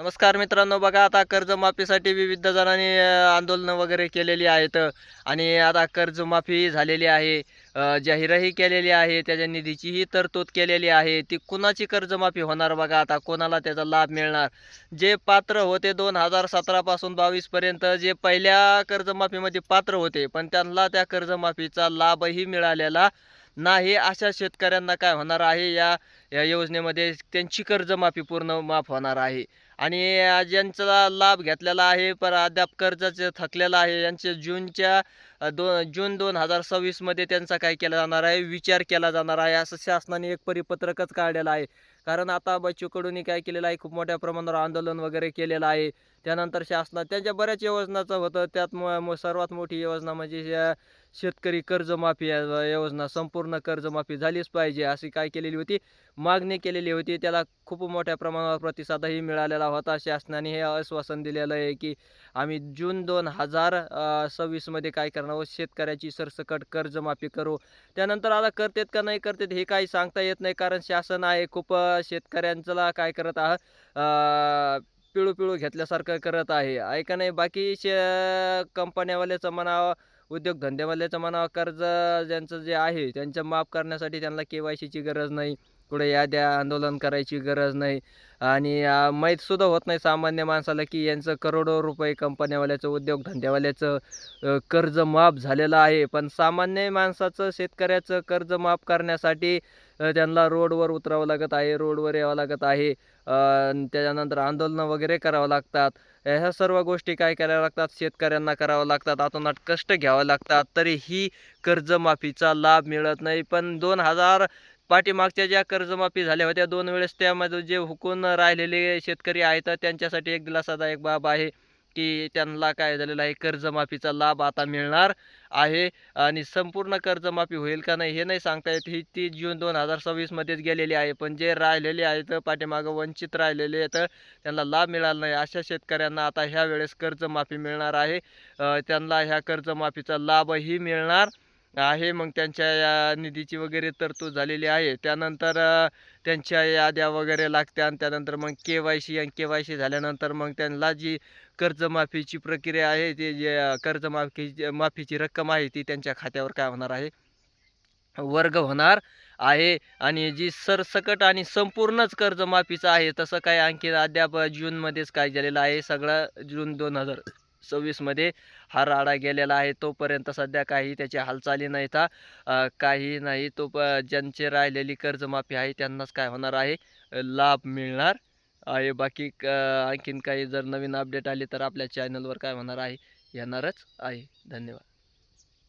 नमस्कार मित्रांनो बघा आता कर्जमाफीसाठी विविध जणांनी आंदोलनं वगैरे केलेली आहेत आणि आता कर्जमाफी झालेली आहे. जाहीरही केलेली आहे त्याच्या निधीचीही तरतूद केलेली आहे. ती कुणाची कर्जमाफी होणार बघा आता कोणाला त्याचा लाभ मिळणार? जे पात्र होते दोन हजार सतरापासून बावीसपर्यंत जे पहिल्या कर्जमाफीमध्ये पात्र होते पण त्यांना त्या कर्जमाफीचा लाभही मिळालेला नाही अशा शेतकऱ्यांना काय होणार आहे? या या योजनेमध्ये त्यांची कर्जमाफी पूर्ण माफ होणार आहे. आणि ज्यांचा लाभ घेतलेला आहे पर अद्याप कर्जाचे थकलेलं आहे यांचे जूनच्या दो जून दोन हजार सव्वीसमध्ये त्यांचा काय केला जाणार आहे? विचार केला जाणार आहे. असं शासनाने एक परिपत्रकच काढलेलं आहे. कारण आता बच्चूकडूनही काय केलेलं आहे? खूप मोठ्या प्रमाणावर आंदोलन वगैरे केलेलं आहे. त्यानंतर शासनात त्यांच्या बऱ्याच योजनाचं होतं. त्यात म सर्वात मोठी योजना म्हणजे शेतकरी कर्जमाफी योजना संपूर्ण कर्जमाफी झालीच पाहिजे अशी काय केलेली होती? मागणी केलेली होती. त्याला खूप मोठ्या प्रमाणावर प्रतिसादही मिळालेला होता. शासनाने हे आश्वासन दिलेलं आहे की आम्ही जून दोन हजार सव्वीसमध्ये काय करणार आहोत? शेतकऱ्याची सरसकट कर्जमाफी करू. त्यानंतर आता करतेत का नाही करतेत हे काही सांगता येत नाही कारण शासन आहे. खूप अ, काय करत आहात पिळू पिळू घेतल्यासारखं करत आहे. ऐका नाही बाकी शे कंपन्यावाल्याचं म्हणावं उद्योगधंद्यावाल्याचं म्हणा कर्ज ज्यांचं जे आहे त्यांचं माफ करण्यासाठी त्यांना के वाय सीची गरज नाही. कुठे याद्या आंदोलन करायची गरज नाही. आणि माहीतसुद्धा होत नाही सामान्य माणसाला की यांचं करोडो रुपये कंपन्यावाल्याचं उद्योगधंद्यावाल्याचं कर्ज माफ झालेलं आहे. पण सामान्य माणसाचं शेतकऱ्याचं कर्ज माफ करण्यासाठी त्यांना रोडवर उतरावं लागत आहे रोडवर यावं लागत आहे. त्याच्यानंतर आंदोलनं वगैरे करावं लागतात. ह्या सर्व गोष्टी काय कराव्या लागतात? शेतकऱ्यांना करावं लागतात. आतोनात कष्ट घ्यावं लागतात. तरीही कर्जमाफीचा लाभ मिळत नाही. पण दोन हजार पाठीमागच्या ज्या कर्जमाफी झाल्या होत्या दोन वेळेस त्यामध्ये जे हुकून राहिलेले शेतकरी आहेत त्यांच्यासाठी एक दिलासादायक बाब आहे की त्यांना काय झालेलं आहे कर्जमाफीचा लाभ आता मिळणार आहे आणि संपूर्ण कर्जमाफी होईल का नाही हे नाही सांगता येत. ही ती जून दोन हजार सव्वीसमध्येच गेलेली आहे. पण जे राहिलेले आहेत पाठीमागं वंचित राहिलेले आहेत त्यांना लाभ मिळाला नाही. अशा शेतकऱ्यांना आता ह्या वेळेस कर्जमाफी मिळणार आहे. त्यांना ह्या कर्जमाफीचा लाभही मिळणार आहे. मग त्यांच्या या निधीची वगैरे तरतूद झालेली आहे. त्यानंतर त्यांच्या याद्या वगैरे लागत्या आणि त्यानंतर मग के वाय सी आणि के वाय सी झाल्यानंतर मग त्यांना जी कर्जमाफीची प्रक्रिया आहे ती जे कर्जमाफी माफीची रक्कम आहे ती त्यांच्या खात्यावर काय होणार आहे? वर्ग होणार आहे. आणि जी सरसकट आणि संपूर्णच कर्जमाफीचं आहे तसं काय आणखी अद्याप जूनमध्येच काय झालेलं आहे? सगळं जून दोन हजार सव्वीसमध्ये हा राडा गेलेला आहे. तोपर्यंत सध्या काही त्याची हालचाली नाहीत. था काही नाही. तो प ज्यांचे राहिलेली कर्जमाफी आहे त्यांनाच काय होणार आहे? लाभ मिळणार आहे. बाकी क आणखीन काही जर नवीन अपडेट आली तर आपल्या चॅनलवर काय होणार आहे? येणारच आहे. धन्यवाद.